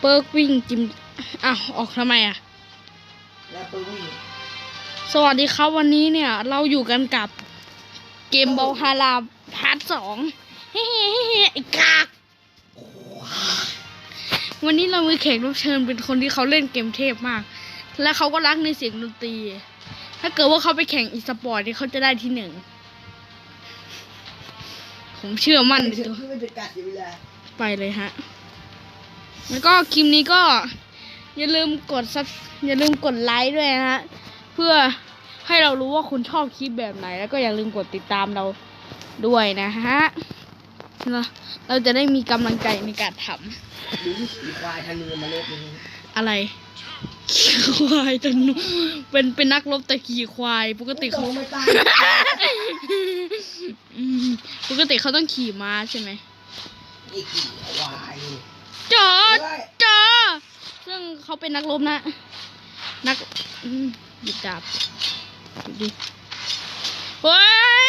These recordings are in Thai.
เปิร์กวิ่งจิมอ้าวออกทำไมอะแล้วปืนวิ่งสวัสดีครับวันนี้เนี่ย เราอยู่กันกับเกมบอลฮาราพาร์ทสองเฮ้ๆๆไอ้กากวันนี้เรามีแขกรับเชิญเป็นคนที่เขาเล่นเกมเทพมาก และเขาก็รักในเสียงดนตรี ถ้าเกิดว่าเขาไปแข่งอีสปอร์ตนี่เขาจะได้ที่หนึ่งผมเชื่อมั่นในเชื่อตัวเพื่อนจะกัดอยู่เวลาไปเลยฮะ แล้วก็คลิปนี้ก็อย่าลืมกดซับอย่าลืมกดไลค์ด้วยนะฮะเพื่อให้เรารู้ว่าคุณชอบคลิปแบบไหน แล้วก็อย่าลืมกดติดตามเราด้วยนะฮะเราเราจะได้มีกำลังใจในการทหรือขี่ควายธนูมาโลกนี้ำอะไรขี่ควายจนเป็นเป็นนักรบแต่ขี่ควาย ปกติเขาไม่ตายอืมปกติเขาต้องขี่ม้าใช่ไหมไอ้ขี่ควาย จอดเฮ้ยจอซึ่งเขาเป็นนักรบนะ นักอืมหยิบดาบดูดิเฮ้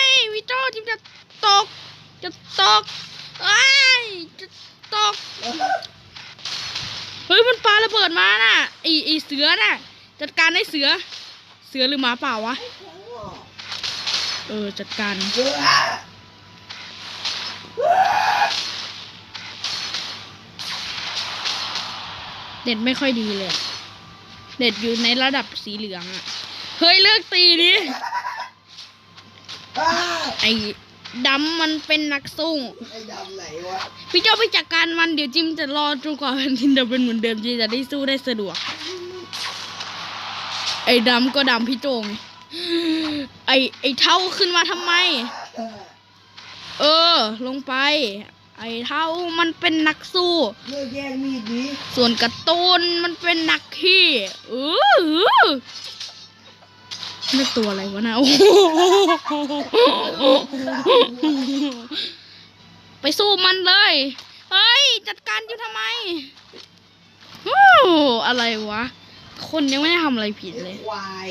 ยวิโจ้จิมจะตก จะตกเอ้ยจะตก เฮ้ยมันปาระเบิดมาน่ะไอไอเสือน่ะ จัดการไอเสือ เสือหรือหมาเปล่าวะ เออจัดการ เฮ้ยเน็ตไม่ค่อยดีเลยอะเน็ตอยู่ในระดับสีเหลืองอะเฮ้ยเลิกตีดิอ้าไอ้ดำมันเป็นนักสู้ไอ้ดำไหนวะพี่เจ้าไปจัดการมันเดี๋ยวจิมจะรอจนกว่าแผ่นดินจะเป็นเหมือนเดิมจิมจะได้สู้ได้สะดวก ไอ้ดำก็ดำพี่โจงไอ้ไอ้เท่าขึ้นมาทำไม เออ ลงไป ไอ้เท่ามันเป็นนักสู้เลิกแย่งมีดนี้ส่วนการ์ตูนมันเป็นนักขี้เออนี่ตัวอะไรวะนะโอ้โหไปสู้มันเลย เฮ้ย จัดการอยู่ทำไมโอ้อะไรวะ คนยังไม่ได้ทำอะไรผิดเลยควาย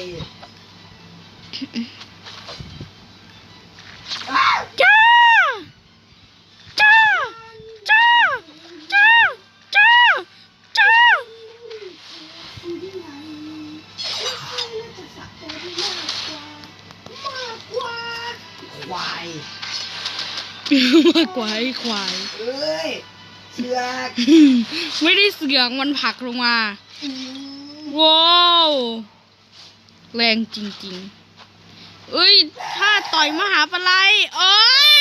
ากกว่าไอ้ควาย เอ้ยเชือกไม่ได้เสือกมันผลักลงมาอืมว้าว แรงจริงๆ เอ้ย ถ้าต่อยมหาปลายเอ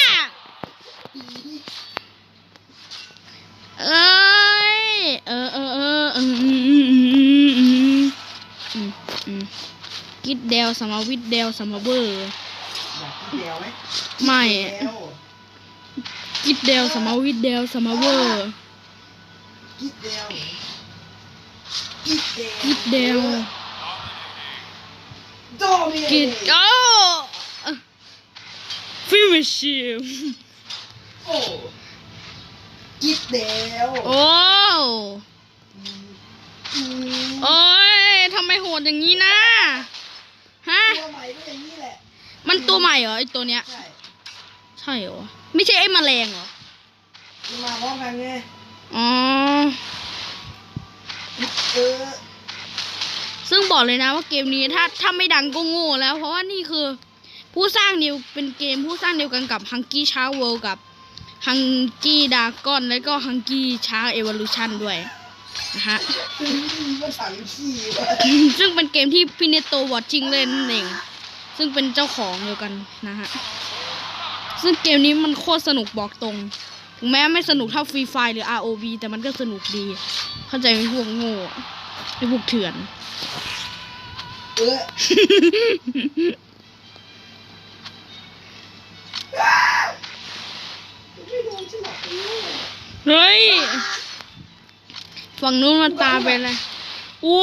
อเอ้ย เออเออเอออืมอืมอืมอืมอืมอืมอืมกิดเดวสมาวิดเดวสมาเบอร์อยากกินเดียวไหมไม่ เดียว กิดเดวสมาวิดเดวสมาเบอร์กินเดียวกินเดียวกิดเดวโดมิกิดโอ้ฟิมิชิมโอ้กินเดียวโอ้อืมโอ้ยทำไมโหดอย่างนี้นะฮะตัวใหม่ก็อย่างนี้แหละมันตัวใหม่เหรอไอตัวเนี้ยใช่ใช่เหรอ ไม่ใช่ไอ้แมลงเหรอมันมาพร้อมกันไงอ๋อ เออซึ่งบอกเลยนะว่าเกมนี้ถ้าถ้าไม่ดังก็โง่แล้ว เพราะว่านี่คือ ผู้สร้างเดียวเป็นเกมผู้สร้างเดียวกันกับ h u n k y Shark World กับ h u n k y Dragon แล้วก็ h u n k y Shark Evolution ด้วยนะฮะมันสั่งขี้วะซึ่งเป็นเกมที่พี่เนโตวอตชิงเล่นนั่นเอง ซึ่งเป็นเจ้าของเดียวกันนะฮะ ซึ่งเกมนี้มันโคตรสนุกบอกตรง ถึงแม้ไม่สนุกเท่าฟรีไฟหรือ ROV แต่มันก็สนุกดี เข้าใจไหมพวกโง่ไอ้พวกเถื่อนเออเฮ้ย ฝั่งนู้นมันตาเป็นอะไรโอ้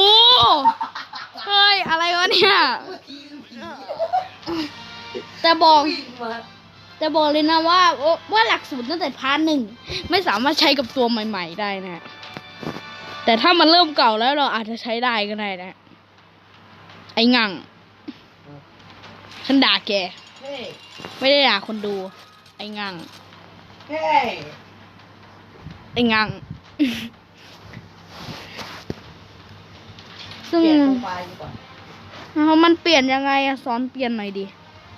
เฮ้ย อะไรวะเนี่ย แต่บอก แต่บอกเลยนะว่าว่าหลักสูตรตั้งแต่พาร์ทหนึ่งไม่สามารถใช้กับตัวใหม่ ๆ ได้นะ แต่ถ้ามันเริ่มเก่าแล้วเราอาจจะใช้ได้ก็ได้นะ ไอ้งั่งฉันด่าแกเฮ้ยไม่ได้ด่าคนดู ไอ้งั่งเฮ้ยไอ้งั่งซึ่งเปลี่ยนโปรไฟล์ดีกว่าเอามันเปลี่ยนยังไงอะสอนเปลี่ยนหน่อยดิ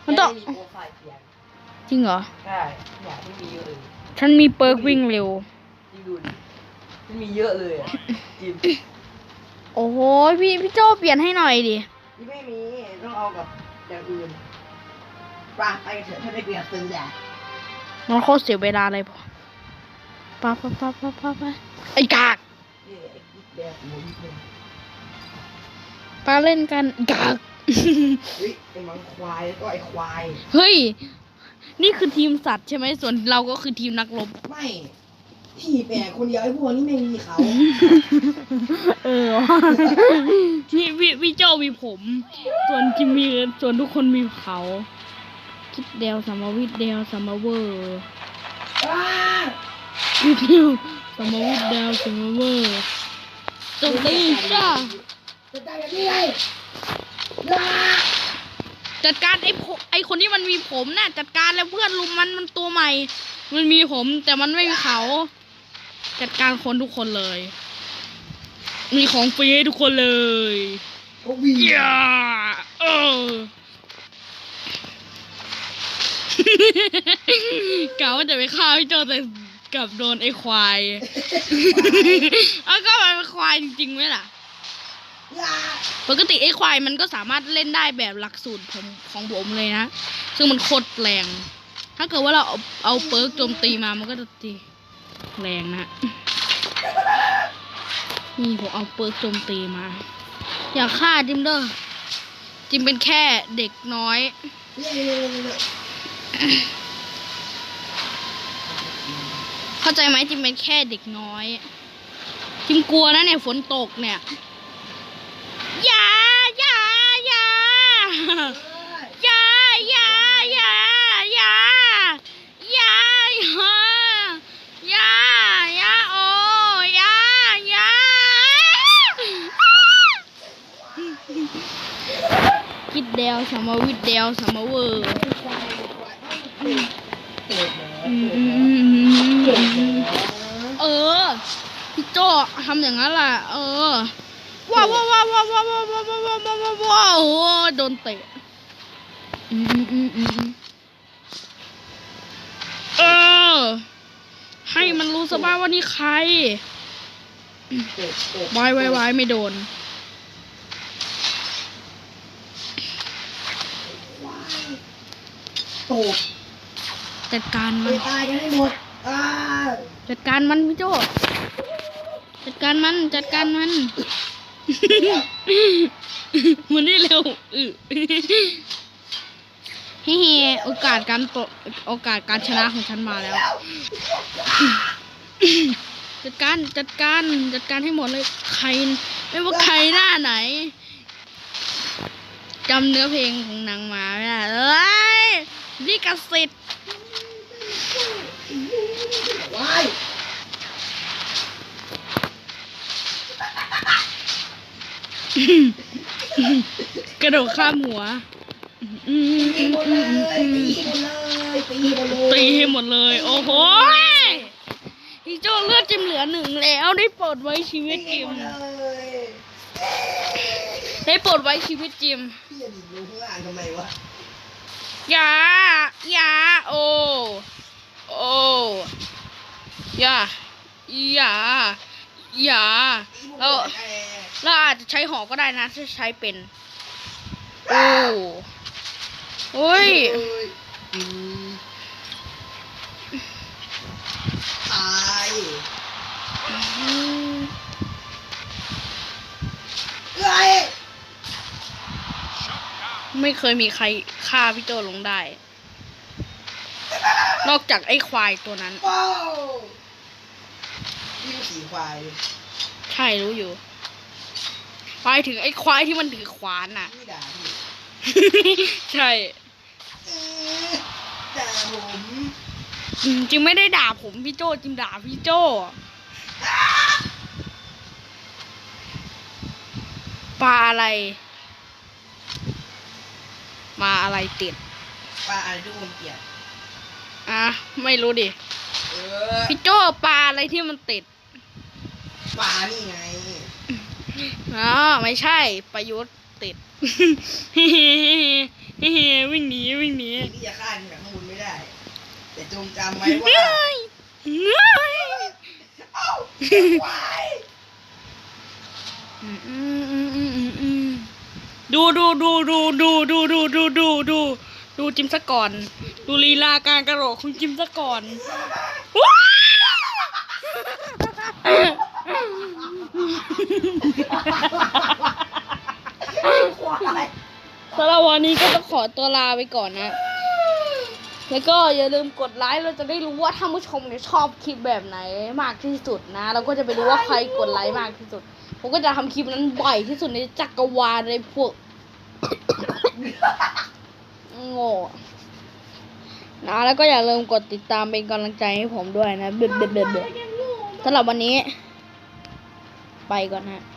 มันต้อง จริงเหรอ ใช่อยากที่มีเยอะเลยฉันมีเปิร์กวิ่งเร็ว ที่ดูดิมันมีเยอะเลยอะจริงโอ้โหพี่พี่โจเปลี่ยนให้หน่อยดิที่ไม่มีต้องเอากับอย่างอื่นปะไปเถอะถ้าไม่เปลี่ยนซื้อแหละมันโคตรเสียเวลาเลยพอปะปะปะปะปะปะไอ้กากนี่ไอ้กิ๊กแบบหมุนเลยปาเล่นกันไอ้กากเฮ้ยไอ้มังควายแล้วก็ไอ้ควาย เฮ้ย นี่คือทีมสัตว์ใช่ไหมส่วนเราก็คือทีมนักรบ ไม่ที่แปลกคนเดียวไอ้พวกนี้ไม่มีเขา เออที่พี่พี่โจมีผม ส่วนจิมมีส่วนทุกคนมีเขา คิดเดวสมวิทย์เดวสมเวอร์อ้าวิทย์เดวสมวิทย์เดวสมเวอร์จบตีจ้าจะได้แบบนี้ไงอ้า จัดการไอ้ผไอ้คนที่มันมีผมน่ะจัดการแล้วเพื่อนลุมมันมันตัวใหม่ มันมีผมแต่มันไม่มีเขา จัดการคนทุกคนเลย มีของฟรีให้ทุกคนเลยโอ้วีอย่าเออกะว่าจะไปฆ่าพี่โจแต่กลับโดนไอ้ควาย เอาก็มันเป็นควายจริงๆไหมล่ะอ้า ปกติไอ้ควายมันก็สามารถเล่นได้แบบหลักสูตรผมของผมเลยนะ ซึ่งมันโคตรแรง ถ้าเกิดว่าเราเอาเอาเปิร์กโจมตีมามันก็จะตีแรงนะนี่ผมเอาเปิร์กโจมตีมา อย่าฆ่าจิมเด้อจิมเป็นแค่เด็กน้อยเร็วเข้าใจไหมจิมเป็นแค่เด็กน้อย จิมกลัวนะเนี่ยฝนตกเนี่ย อย่าอย่าอย่าอย่าอย่าอย่าอย่าอย่าอย่าอย่าอย่าโอ้อย่าอย่าคิดเดียวสมวิทย์เดวสมเวอร์เออพี่โจทำอย่างนั้นแหละเออ ว้าวว้าวว้าวว้าวว้าวว้าวว้าวว้าวว้าวว้าวว้าวโอ้โดนเตะอืมอืมอืมอืมเออ ให้มันรู้ซะบ้างว่านี่ใครวายวายวายไม่โดนตกจัดการไปมันตายกันให้หมดอ้าจัดการมันพี่โจจัดการมัน จัดการมัน มันนี่เร็วอือเฮ้โอกาสการโปรโอกาสการชนะของฉันมาแล้ว จัดการจัดการจัดการให้หมดเลยใคร ไม่ว่าใครหน้าไหนจำเนื้อเพลงของนางมาไม่ได้เอ้ยลิขสิทธิ์ ว้าย กระโดดข้ามหัว ตีหมดเลยตีหมดเลยตีหมดเลยตีให้หมดเลย โอ้โหพี่โจเลือดจิมเหลือหนึ่งแล้วได้ปรดไว้ชีวิตจิม ได้ปรดไว้ชีวิตจิมพี่จะดิบลงข้างล่างทำไมวะอย่าอย่าโอ้โอ้อย่าอย่า อย่าเราเราอาจจะใช้หอกก็ได้นะถ้าใช้เป็น โอ้โอ้ยอืมตายอืมเอ้ยไม่เคยมีใครฆ่าพี่โจลงได้ นอกจากไอ้ควายตัวนั้น ว้าวนี่มันขี่ควายใช่รู้อยู่หมายถึงไอ้ควายที่มันถือขวานน่ะนี่ด่าพี่ใช่เออด่าผมอืมจึงไม่ได้ด่าผมพี่โจจึงด่าพี่โจปลาอะไร มาอะไรติดปลาอะไรทุกคนเกลียดอะไม่รู้ดิ เออ พี่โจปลาอะไรที่มันติด ปลานี่ไง อ๋อไม่ใช่ ประยุทธ์ติด วิ่งหนีวิ่งหนีที่จะฆ่าจากข้างบนไม่ได้ แต่จงจำไว้ว่าเอ้าควายดูดูดูดูดูดูดูดูดูดูดูจิมซะก่อน ดูลีลาการกระโดดของจิมซะก่อนว้า ควายสำหรับวันนี้ก็ต้องขอตัวลาไปก่อนนะ แล้วก็อย่าลืมกดไลค์ เราจะได้รู้ว่าท่านผู้ชมเนี่ยชอบคลิปแบบไหนมากที่สุดนะ เราก็จะไปรู้ว่าใครกดไลค์มากที่สุด ผมก็จะทำคลิปนั้นบ่อยที่สุดในจักรวาลเลยพวกโง่นะแล้วก็อย่าลืมกดติดตามเป็นกำลังใจให้ผมด้วยนะเบ็ดเบ็ดเบ็ดเบ็ดสำหรับวันนี้ बाइगन है